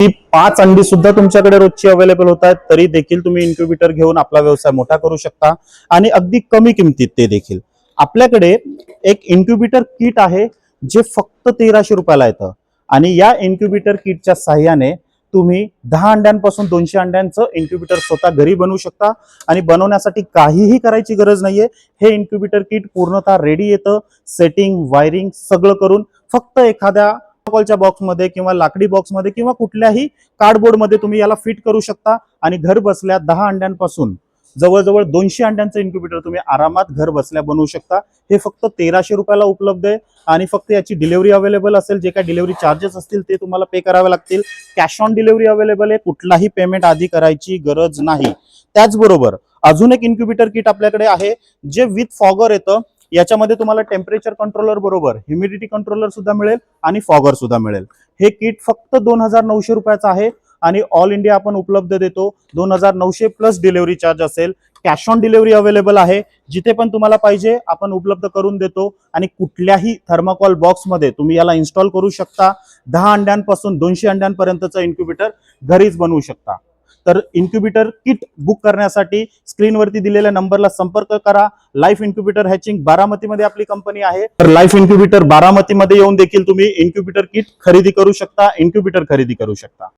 ती पाच अंडी सुद्धा तुमच्याकडे रोजची अवेलेबल होत आहेत तरी देखील तुम्ही इन्क्युबेटर घेऊन आपला व्यवसाय मोठा करू शकता. आणि अगदी कमी किमतीत ते देखील. आपल्याकडे एक इन्क्युबेटर किट आहे जे फक्त तेराशे रुपयाला येतं. आणि या इन्क्युबेटर किटच्या सहाय्याने तुम्ही दहा अंड्यांपासून दोनशे अंड्यांचं इन्क्युबेटर स्वतः घरी बनवू शकता. आणि बनवण्यासाठी काहीही करायची गरज नाहीये. हे इन्क्युबेटर किट पूर्णतः रेडी येतं. सेटिंग वायरिंग सगळं करून फक्त एखाद्या कॉलच्या बॉक्समध्ये किंवा लाकडी बॉक्समध्ये किंवा कुठल्याही कार्डबोर्डमध्ये तुम्ही याला फिट करू शकता. आणि घर बसल्या दहा अंड्यांपासून जवळजवळ दोनशे अंड्यांचं इन्क्युबेटर तुम्ही आरामात घर बसल्या बनवू शकता. हे फक्त तेराशे रुपयाला उपलब्ध आहे. आणि फक्त याची डिलिव्हरी अवेलेबल असेल जे काही डिलिव्हरी चार्जेस असतील ते तुम्हाला पे करावे लागतील. कॅश ऑन डिलिव्हरी अवेलेबल आहे. कुठलाही पेमेंट आधी करायची गरज नाही. त्याचबरोबर अजून एक इन्क्युबेटर किट आपल्याकडे आहे जे विथ फॉगर येतं. याच्यामध्ये तुम्हाला टेम्परेचर कंट्रोलर बरोबर ह्युमिडिटी कंट्रोलर सुद्धा मिळेल आणि फॉगर सुद्धा मिळेल. हे किट फक्त दोन हजार नऊशे रुपयाचं आहे आणि ऑल इंडिया आपण उपलब्ध देतो. दोन हजार नऊशे प्लस डिलिव्हरी चार्ज असेल. कॅश ऑन डिलिव्हरी अवेलेबल आहे. जिथे पण तुम्हाला पाहिजे आपण उपलब्ध करून देतो. आणि कुठल्याही थर्माकॉल बॉक्समध्ये तुम्ही याला इन्स्टॉल करू शकता. दहा अंड्यांपासून दोनशे अंड्यांपर्यंतचं इन्क्युबेटर घरीच बनवू शकता. तर इन्क्युबेटर किट बुक करण्यासाठी स्क्रीनवरती दिलेल्या नंबरला संपर्क करा. लाईफ इन्क्युबेटर हॅचिंग बारामतीमध्ये आपली कंपनी आहे. तर लाईफ इन्क्युबेटर बारामतीमध्ये येऊन देखील तुम्ही इन्क्युबेटर किट खरेदी करू शकता इन्क्युबेटर खरेदी करू शकता.